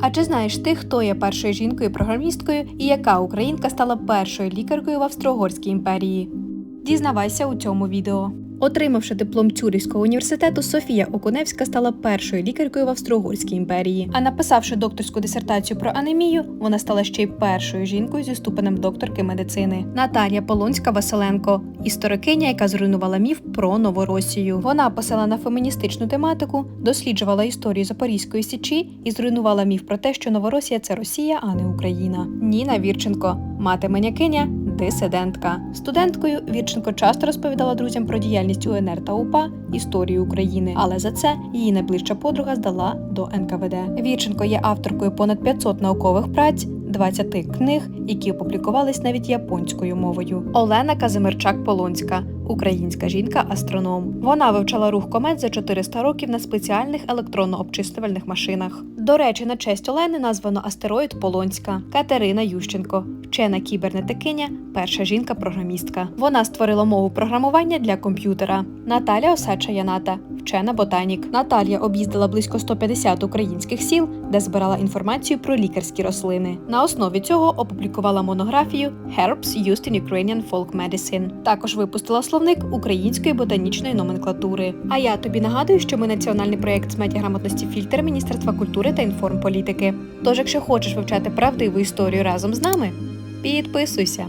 А чи знаєш ти, хто є першою жінкою-програмісткою і яка українка стала першою лікаркою в Австро-Угорській імперії? Дізнавайся у цьому відео. Отримавши диплом Цюрівського університету, Софія Окуневська стала першою лікаркою в Австро-Угорській імперії. А написавши докторську дисертацію про анемію, вона стала ще й першою жінкою зі ступенем докторки медицини. Наталія Полонська Василенко, історикиня, яка зруйнувала міф про Новоросію. Вона писала на феміністичну тематику, досліджувала історію Запорізької січі і зруйнувала міф про те, що Новоросія це Росія, а не Україна. Ніна Вірченко, мати манякиня, дисидентка. Студенткою Вірченко часто розповідала друзям про діяльність УНР та УПА, історію України, але за це її найближча подруга здала до НКВД. Вірченко є авторкою понад 500 наукових праць. 20 книг, які опублікувались навіть японською мовою. Олена Казимирчак Полонська, українська жінка-астроном. Вона вивчала рух комет за 400 років на спеціальних електронно-обчислювальних машинах. До речі, на честь Олени названо астероїд Полонська. Катерина Ющенко, вчена кібернетикиня, перша жінка-програмістка. Вона створила мову програмування для комп'ютера. Наталя Осадча Яната, вчена ботанік. Наталія об'їздила близько 150 українських сіл, де збирала інформацію про лікарські рослини. На основі цього опублікувала монографію Herbs Used in Ukrainian Folk Medicine. Також випустила словник української ботанічної номенклатури. А я тобі нагадую, що ми національний проєкт з медіаграмотності фільтр Міністерства культури та інформполітики. Тож, якщо хочеш вивчати правдиву історію разом з нами, підписуйся.